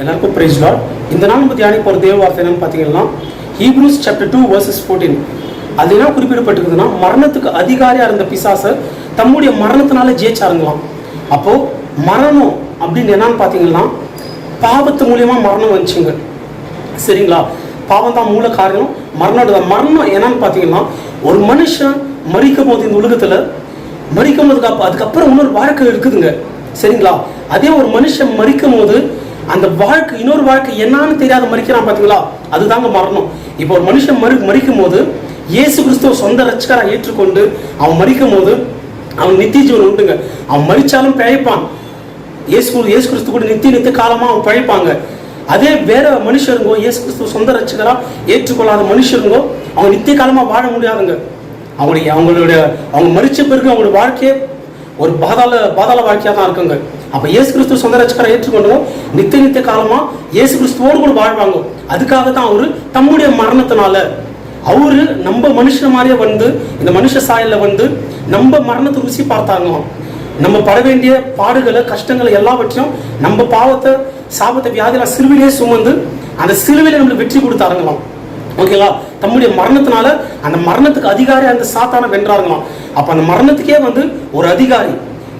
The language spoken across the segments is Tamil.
எல்லாருக்கும் பிரைஸ் லார்ட் இந்த நாள் நம்ம தியானிக்க போகிற தேவ வார்த்தை என்னன்னு பார்த்தீங்கன்னா Hebrews chapter two verses fourteen அது என்ன குறிப்பிடப்பட்டிருக்குதுன்னா மரணத்துக்கு அதிகாரியாக இருந்த பிசாசை தம்முடைய மரணத்தினால ஜெயிச்சாருங்களாம் அப்போ மரணம் அப்படின்னு என்னன்னு பார்த்தீங்கன்னா பாவத்து மூலியமா மரணம் வந்துச்சுங்க. சரிங்களா? பாவம் தான் மூல காரணம். மரணம் மரணம் என்னன்னு பார்த்தீங்கன்னா ஒரு மனுஷன் மறிக்கும் போது இந்த உலகத்துல மறிக்கும் போதுக்கு அப்போ அதுக்கப்புறம் இன்னொரு வாழ்க்கை இருக்குதுங்க. சரிங்களா? அதே ஒரு மனுஷன் மறிக்கும் போது அந்த வாழ்க்கை இன்னொரு வாழ்க்கை என்னன்னு தெரியாத மறிக்கிறான் பார்த்தீங்களா அதுதாங்க மரணம். இப்போ ஒரு மனுஷன் மறு மறிக்கும் போது இயேசு கிறிஸ்துவ சொந்த ரட்சகராக ஏற்றுக்கொண்டு அவன் மறிக்கும் போது அவன் நித்திய ஜீவன் உண்டுங்க. அவன் மறிச்சாலும் பிழைப்பான். இயேசு இயேசு கிறிஸ்து கூட நித்திய நித்திய காலமாக அவன் பிழைப்பாங்க. அதே வேற மனுஷருங்கோ இயேசு கிறிஸ்துவ சொந்த ரட்சகராக ஏற்றுக்கொள்ளாத மனுஷருங்கோ அவங்க நித்திய காலமாக வாழ முடியாதுங்க. அவங்களுடைய அவங்களுடைய அவங்க மறிச்ச பிறகு அவங்களுடைய வாழ்க்கையே ஒரு பாதாள பாதாள வாழ்க்கையாக தான் இருக்குங்க. அப்போ இயேசு கிறிஸ்துவ சொந்த ரட்சகரை ஏற்றுக்கொண்டவங்க நித்திய நித்திய காலமா இயேசு கிறிஸ்துவோடு கூட வாழ்வாங்க. அதுக்காக தான் அவரு தம்முடைய மரணத்தினால அவரு நம்ம மனுஷன் மாதிரியே வந்து இந்த மனுஷ சாயல்ல வந்து நம்ம மரணத்தை ருசி பார்த்தாங்க. நம்ம பட வேண்டிய பாடுகளை கஷ்டங்களை எல்லாவற்றையும் நம்ம பாவத்தை சாபத்தை வியாதியெல்லாம் சிலுவிலே சுமந்து அந்த சிலுவையில நம்மளுக்கு வெற்றி கொடுத்தாருங்களாம். ஓகேங்களா? தம்முடைய மரணத்தினால அந்த மரணத்துக்கு அதிகாரி அந்த சாத்தான வென்றாருங்களாம். அப்ப அந்த மரணத்துக்கே வந்து ஒரு அதிகாரி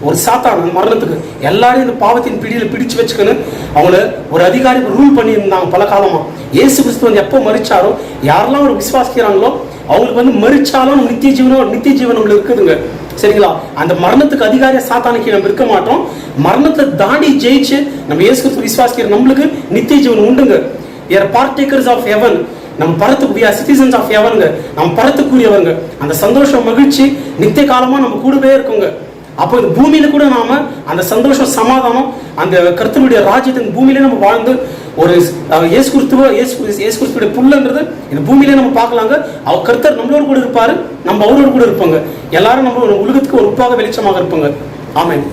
ஒரு சாத்தான் அந்த மரணத்துக்கு. எல்லாரையும் இந்த பாவத்தின் பிடியில் பிடிச்சு வச்சுக்கணும் அவங்கள ஒரு அதிகாரி ரூல் பண்ணியிருந்தாங்க பல காலமாக இயேசு கிறிஸ்து வந்து எப்போ மறிச்சாரோ யாரெல்லாம் ஒரு விசுவாசிக்கிறாங்களோ அவங்களுக்கு வந்து மறிச்சாலும் நித்திய ஜீவனம் நித்திய ஜீவன் நம்மளுக்கு இருக்குதுங்க. சரிங்களா? அந்த மரணத்துக்கு அதிகாரிய சாத்தானுக்கு நம்ம இருக்க மாட்டோம். மரணத்தை தாண்டி ஜெயிச்சு நம்ம இயேசு கிறிஸ்து விசுவாசிக்கிற நம்மளுக்கு நித்திய ஜீவன் உண்டுங்க. ஏர் பார்ட்டேக்கர்ஸ் ஆஃப் ஹெவன் நம்ம பரத்துக்கு சிட்டிசன்ஸ் ஆஃப் ஹெவனுங்க நம்ம பரத்துக்குரியவங்க. அந்த சந்தோஷம் மகிழ்ச்சி நித்திய காலமாக நம்ம கூடவே இருக்குங்க. அப்போ இந்த பூமியில கூட நாம அந்த சந்தோஷம் சமாதானம் அந்த கருத்தனுடைய ராஜ்யத்தின் பூமியில நம்ம வாழ்ந்து ஒரு இயேசு கிறிஸ்துவ இயேசு குருத்துடைய இயேசு கிறிஸ்துடைய புல்லன்றது இந்த பூமியில நம்ம பார்க்கலாங்க. அவர் கர்த்தர் நம்மளோட கூட இருப்பாரு நம்ம அவரோட கூட இருப்பாங்க. எல்லாரும் நம்ம உலகத்துக்கு ஒரு உப்பாக வெளிச்சமாக இருப்பாங்க. ஆமென்.